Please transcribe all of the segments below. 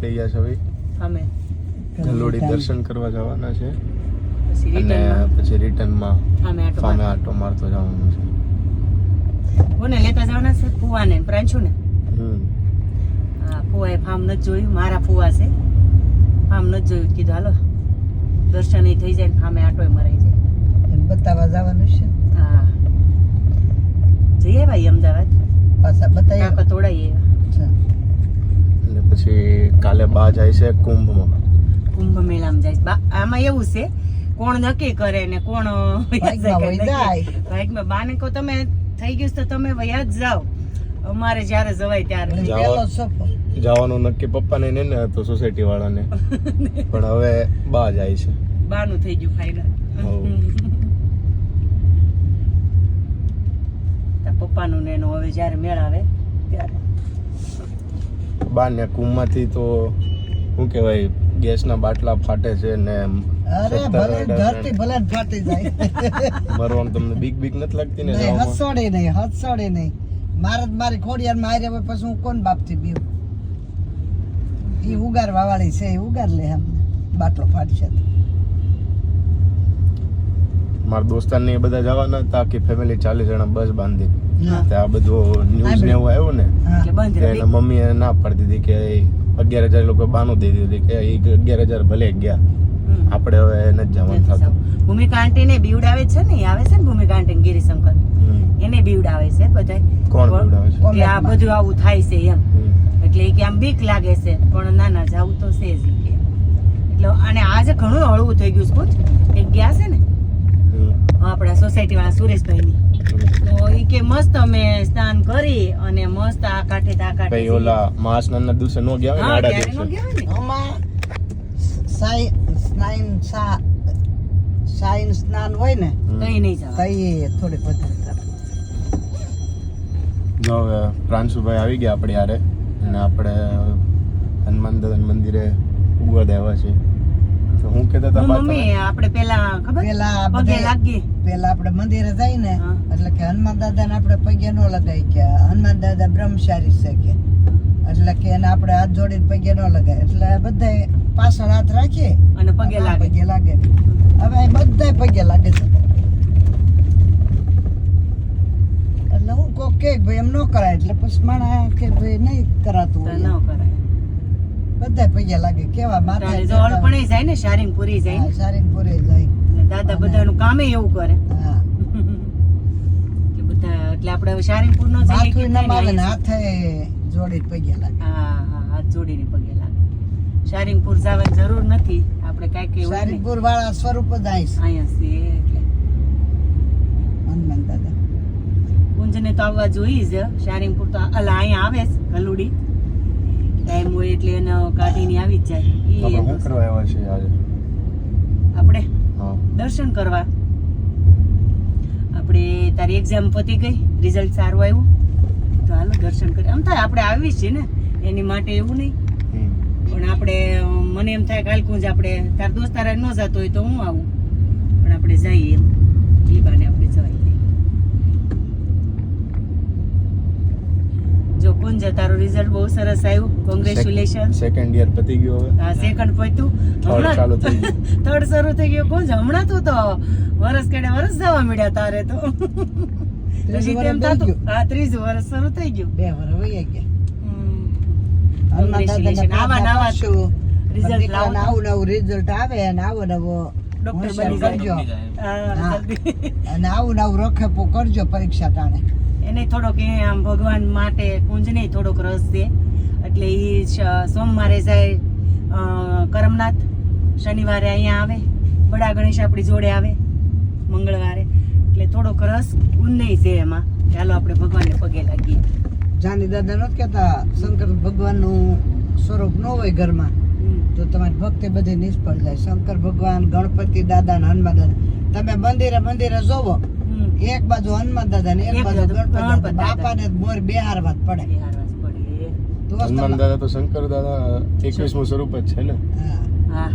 ગયા છે ભાઈ. અમે. જલોડી દર્શન કરવા જવાના છે. પછી અને પછી રિટર્નમાં સામે આટો ફામે આટો મારતો જવાનું છે. કોને લેતા જવાના છે? ફુવાને પ્રાંશુ ને હા ફુવાએ ફાર્મ નથી જોયું. મારા ફુવા છે. ફાર્મ નથી જોયું. કીધું હાલો દર્શન એ થઈ જાય ને ફામે આટો મરાઈ જાય. બતાવવા જવાનું છે? હા. જઈએ ભાઈ અમદાવાદ? પાછા બતાવી કાંકો તોડાઈએ પછી કાલે બા જાય છે કુંભમાં. કુંભ મેળામાં જાય છે. બા આમાં એવું છે કોણ નક્કી કરે ને કોણ. બાઈકમાં બાને કહો તમે થઈ ગયું છે તો તમે વયા જ જાઓ. અમારે જ્યારે જવાય ત્યારે. જવાનું નક્કી પપ્પાને ને ને હતું સોસાયટી વાળાને પણ હવે બા જાય છે. બાનું થઈ ગયું ફાઇનલ પપ્પાનું ને એનું હવે જ્યારે મેળ આવે ત્યારે. બા ને કુંભમાંથી તો શું કહેવાય ગેસના બાટલા ફાટે છે ને મરવાનું તમને બીક બીક નથી લાગતી ને નહીં? હસોડે નહીં હસોડે નહીં. મારે મારી ખોડિયાર માં હોય પછી હું કોણ બાપથી બીવ એ ઉગાર વાવાળી છે એ ઉગાર લે એમ. બાટલો ફાટશે મારા દોસ્તાર ને એ બધા જવાના હતા કે ફેમિલી ચાલીસ જણા બસ બાંધી. તે આ બધું ન્યૂઝ ને એવું આવ્યું ને બંધ એના મમ્મીએ ના પાડી દીધી કે અગિયાર હજાર લોકો બાનું દઈ દીધી કે એ અગિયાર હજાર ભલે ગયા. આપણે હવે નથી જવાનું થતું. ભૂમિકા આંટી ને બીવડાવે છે ને આવે છે ને ભૂમિકા આંટી ગિરિશંકર? એને બીવડાવે છે બધાય. કોણ બીવડાવે છે? કે આ બધું આવું થાય છે એમ. એટલે કે આમ બીક લાગે છે પણ ના ના જાવું તો છે જ કે. એટલે અને આજે ઘણું હળવું થઈ ગયું છે કુછ એક ગયા છે ને. આપણા સોસાયટી વાળા સુરેશભાઈ તો ઈ કે મસ્ત અમે સ્નાન કરી અને મસ્ત આ કાંઠે દિવસે નો ગયા હોય આડા દિવસે? સાઈ સ્નાન સા સાઈન સ્નાન હોય ને કઈ નહીં વધારે જો હવે પ્રાંશુભાઈ આવી ગયા આપણે યારે અને આપણે હનુમાન દાદા મંદિરે ઉગવા દેવા છે. હું કહેતા હતા મમ્મી આપણે પેલા ખબર? પેલા પગે બધે- લાગીએ. પેલા આપણે મંદિરે જાય ને એટલે કે હનુમાન દાદા ને આપણે પગે નો લગાય કે હનુમાન દાદા બ્રહ્મચારી છે કે. એટલે કે એને આપણે હાથ જોડીને પગે નો લગાય. એટલે બધાય પાછળ હાથ રાખીએ. અને પગે લાગે. પગે લાગે. હવે બધાય પગે લાગે છે. એટલે હું કહું કે ભાઈ એમ નો કરાય એટલે પછી માણા કે ભાઈ નહીં કરાતું ન કરાય. બધાય પૈયા લાગે કેવા માથે તારે જો જાય ને શારીંગ પૂરી જાય ને. શારીંગ પૂરી જાય. દાદા બધાનું કામે એવું કરે. હા. કે બધા એટલે આપણે હવે શારીંગપુર નો જઈએ કે ના મારે હાથે જોડી પૈયા લાગે. હા હા હાથ જોડીને પગે લાગે. શારીંગપુર જવાની જરૂર નથી. આપણે કાઈ કે સારીપુર વાળા સ્વરૂપ જ આવીશ. અહીંયા છે એટલે. હનુમાન દાદા. કુંજને તો આવવા જોઈ જ. શારીંગપુર તો અલા અહીંયા આવે જ ગલુડી ટાઈમ હોય એટલે એને કાઢીને આવી જ જાય. શું કરવા આવ્યા છે આજે? આપણે દર્શન કરવા. આપણે તારી એક્ઝામ પતી ગઈ રિઝલ્ટ સારું આવ્યું. તો હાલો દર્શન કરી. આમ થાય આપણે આવી જ છીએ ને એની માટે એવું નહીં. પણ આપણે મને એમ થાય કાલ કુંજ આપણે તાર દોસ્તારા ન જતો હોય તો હું આવું. પણ આપણે જઈએ એમ. એ બાને આપણે જવાય જો કુંજ તારું રિઝલ્ટ બહુ સરસ આવ્યું. કોંગ્રેચ્યુલેશન સેકન્ડ યર પતી ગયો હવે. હા સેકન્ડ પત્યું હમણાં ચાલુ થઈ ગયું. થર્ડ શરૂ થઈ ગયો. કુંજ હમણાં તું તો. વરસ કેડે વરસ જવા મળ્યા તારે તો. પછી તેમ થતું. હા ત્રીજું વરસ શરૂ થઈ ગયું. બે વર વહી ગયા. આવા નવા લાવો. રિઝલ્ટ આવે અને આવો નવો ડોક્ટર બની જાય. અને આવું નવું રખેપો કરજો પરીક્ષા ટાણે. એને થોડોક એ આમ ભગવાન માટે કુંજને થોડોક રસ છે. એટલે એ સોમવારે જાય કરમનાથ શનિવારે અહીંયા આવે બડા ગણેશ આપણી જોડે આવે મંગળવારે. એટલે થોડોક રસ કુંજને છે એમાં. ચાલો આપણે ભગવાનને પગે લાગીએ. જાની દાદા નથી કહેતા શંકર ભગવાનનું સ્વરૂપ ન હોય ઘરમાં. તો તમારી ભક્તિ બધી નિષ્ફળ જાય. શંકર ભગવાન ગણપતિ દાદા ને હનુમાન દાદા. તમે મંદિરે મંદિરે જોવો. એક બાજુ હનુમાન દાદા ને એક બાજુ ગણપતિ. બાપા ને મોર બે હાર વાત પડે. હનુમાન દાદા તો શંકર દાદા એકવીસમું સ્વરૂપ જ છે ને? હા. હા.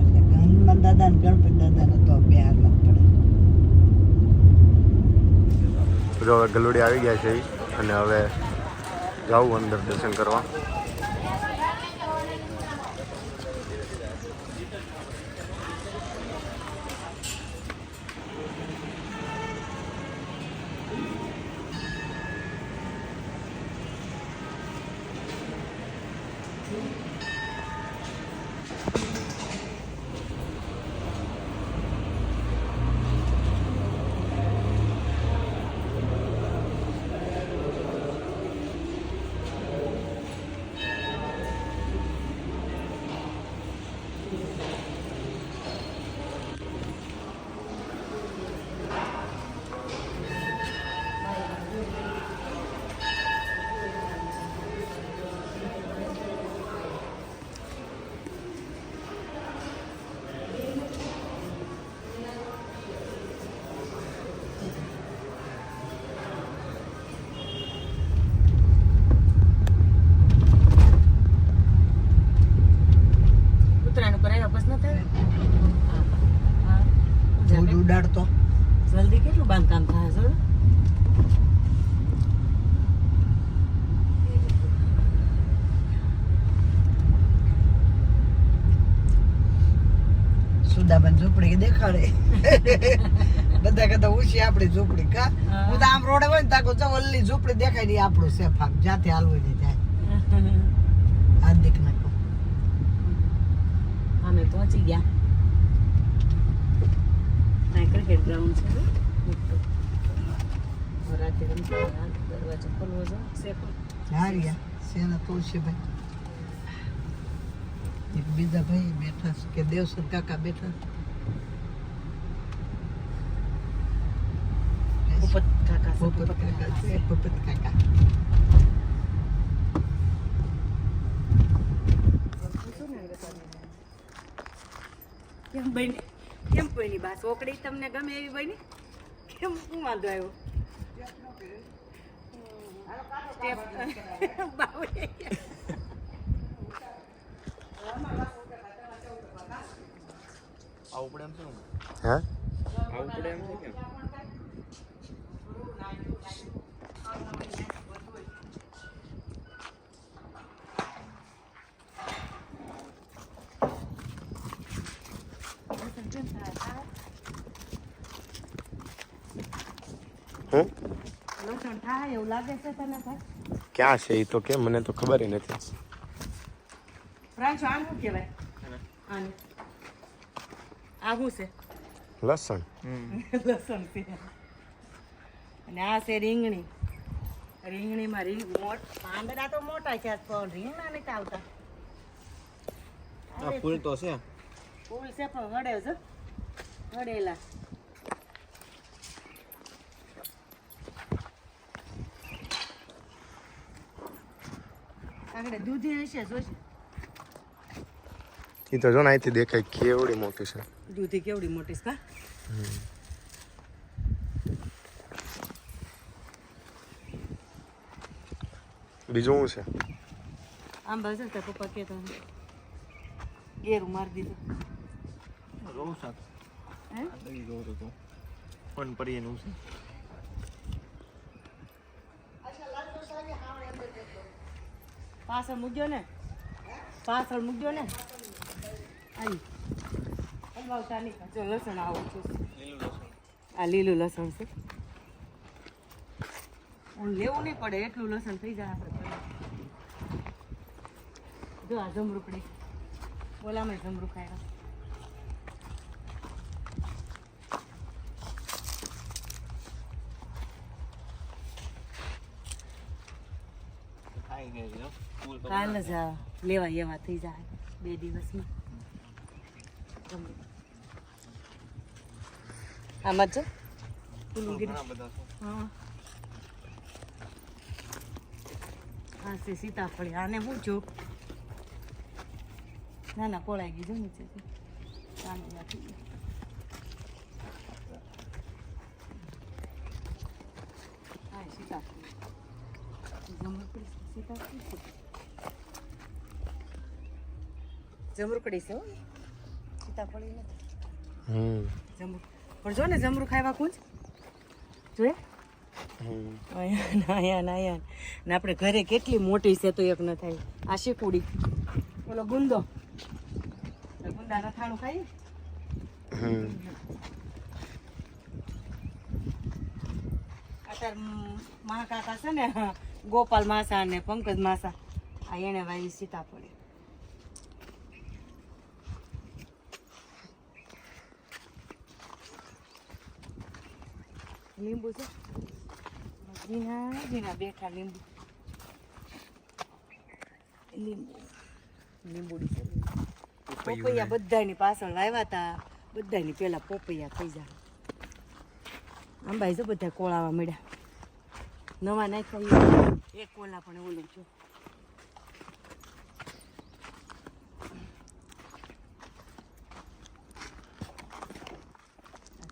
એટલે હનુમાન દાદા ને ગણપતિ દાદા ને તો બે હાર વાત પડે. જો હવે ગલુડી આવી ગયા છે અને હવે જાવું અંદર દર્શન કરવા. દેખાડે. બધા કહેતા ઉછી આપણી ઝૂંપડી કા? હા. તો આમ રોડે હોય ને તાકો જો ઓલી ઝૂંપડી દેખાય નહીં આપણું છે ફાક જાતે હાલવું નહીં જાય હાર્દિક નાખો. અમે પહોંચી ગયા. ક્રિકેટ ગ્રાઉન્ડ છે રાતે રમતા આ દરવાજો ખોલવો જો સેફ હારિયા સેના તુલસીભાઈ એક બીજા ભાઈ બેઠા છે કે દેવસર કાકા બેઠા છે. ઉપત કાકા પોપટ કાકા છે. પોપટ કાકા કેમ બની? કેમ બની? બા ચોકડી તમને ગમે એવી બની? કેમ શું વાંધો આવ્યો? આવડે એમ શું? હે? લસણ થાય એવું લાગે છે તને ભાઈ ક્યાં છે એ તો કે મને તો ખબર નથી. આ લસણ. લસણ છે. અને આ છે રીંગણી. રીંગણીમાં રીંગ મોટ પાંદડા તો મોટા છે પણ રીંગણા નથી આવતા. ફૂલ તો છે. ફૂલ છે પણ વડે છે વડેલા. આગળ દૂધી હશે જોશે એ તો જો ને અહીંથી દેખાય કેવડી મોટી છે. દૂધી કેવડી મોટી છે કા? બીજું શું છે? આમ બાજુ તો પપ્પા કહેતો ગેરું મારી દીધું. રોવું શાક. હે? તો તું પણ પડી એનું છે. પાછળ મૂકજો ને. પાછળ મૂકજો ને. આવી હલવાવતા નહીં જો લસણ આવું છું. આ લીલું લસણ છે. હું લેવું નહીં પડે, એટલું લસણ થઈ જાય આપણે જો આ જમરૂકડી ઓલામાં જમરૂ આવ્યા ખાઈ ગઈ છે ફૂલ તો કાલ જ લેવા એવા થઈ જાય બે દિવસમાં. આમાં જ હા છે. સીતાફળી. આને હું છું ના ના કોળાઈ ગઈ જો નીચે સીતાફળી. સીતાફળી છે. જમરૂકડી છે સીતાફળી નથી. હમ. જમરૂક પણ જો ને જમરૂક ખાવા કુંજ જોયે હમ. અહીંયા ને અહીંયા ને ને. આપણે ઘરે કેટલી મોટી છે તો એક ન થાય. આ શીકુડી ઓલો ગુંદો. ગુંદા રથાણું ખાઈ અત્યારે મહાકાકા છે ને ગોપાલ માસા ને પંકજ માસા. આ એને વાવી સીતાફળ. લીંબુ છે. ઝીણા ઝીણા બેઠા લીંબુ. લીંબુ. લીંબુડી છે. પોપૈયા બધાની પાછળ વાવ્યા હતા બધાની પેલા પોપૈયા થઈ જાય. આંબાઈ જો બધા કોળાવા મળ્યા. નવા નાખ્યા એક કોલા પણ ઓલું છું.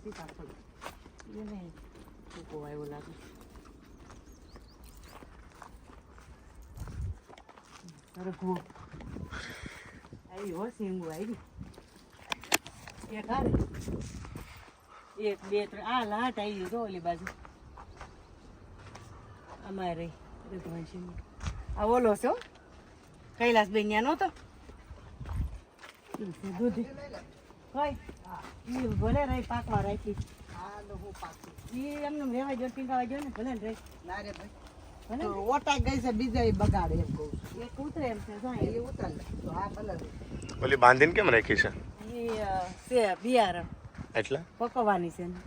સીતાફળ. એને ટૂંકો આવ્યો લાગે સરગવો આવી હો સિંગુ, આવી. એક આવે એક, બે, ત્રણ. આ લાટ આવી ગયો ઓલી બાજુ. અમારે રઘુવંશી આ ઓલો છો કૈલાસ બેન ત્યાં નહોતો દૂધી. હોય. ભલે રહી પાકવા રાખી. ઈ એમને રહેવા જો ટીંગાવા જો ને ભલે ને ના રે ભાઈ. તો ઓટા ગઈ છે બીજા એ બગાડે એમ કહું છું. એક ઉતરે એમ છે એ ઉતર લે તો આ ભલે. ઓલી બાંધીને કેમ રાખી છે? ઈ છે બિયારણ. એટલે? પકવવાની છે ને.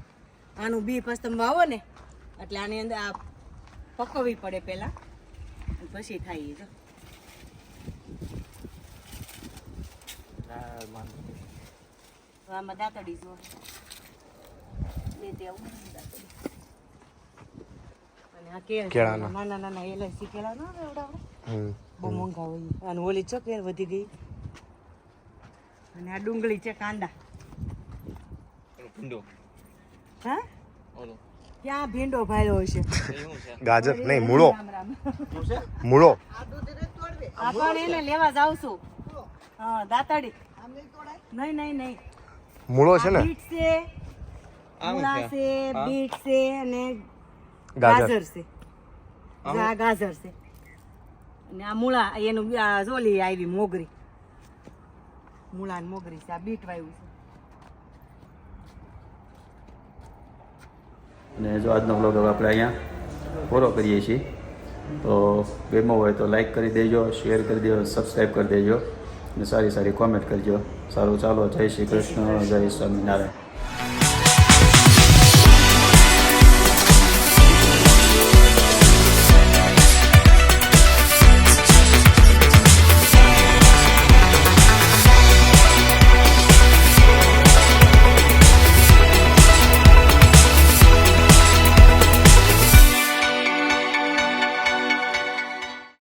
આનું બી પછી આવો વાવો ને એટલે આની અંદર આ પકવવી પડે પહેલા. પછી થાય જો. આમાં દાંતડી જો બે તે આવું દાંતડી. અને આ કેળ છે. કેળાના. નાના નાના એલાયચી કેળા ના એવડા એવડા? બહુ મોંઘા હોય. અને ઓલી ચકેર વધી ગઈ. અને આ ડુંગળી છે કાંદા. ભૂંડો. હા? ઓલો. ક્યાં ભીંડો ભાયો હશે છે? ગાજર નહીં મૂળો. મૂળો. આ દૂધ રે તોડવે. આ પણ એને લેવા જાવ છું. હા દાતાડી. આમ નહીં તોડાય? નહીં નહીં નહીં. મૂળો છે ને? બીટ છે. મૂળા છે. બીટ છે અને ગાજર. છે. ગાજર છે. અને આ મૂળા એનું આ જોલી આવી મોગરી. મૂળા ને મોગરી છે આ બીટ વાવ્યું છે. અને જો આજનો બ્લોગ હવે આપણે અહીંયા પૂરો કરીએ છીએ. તો ગમ્યો હોય તો લાઈક કરી દેજો શેર કરી દેજો સબસ્ક્રાઈબ કરી દેજો. અને સારી સારી કોમેન્ટ કરજો. સારું ચાલો જય શ્રી કૃષ્ણ જય સ્વામિનારાયણ.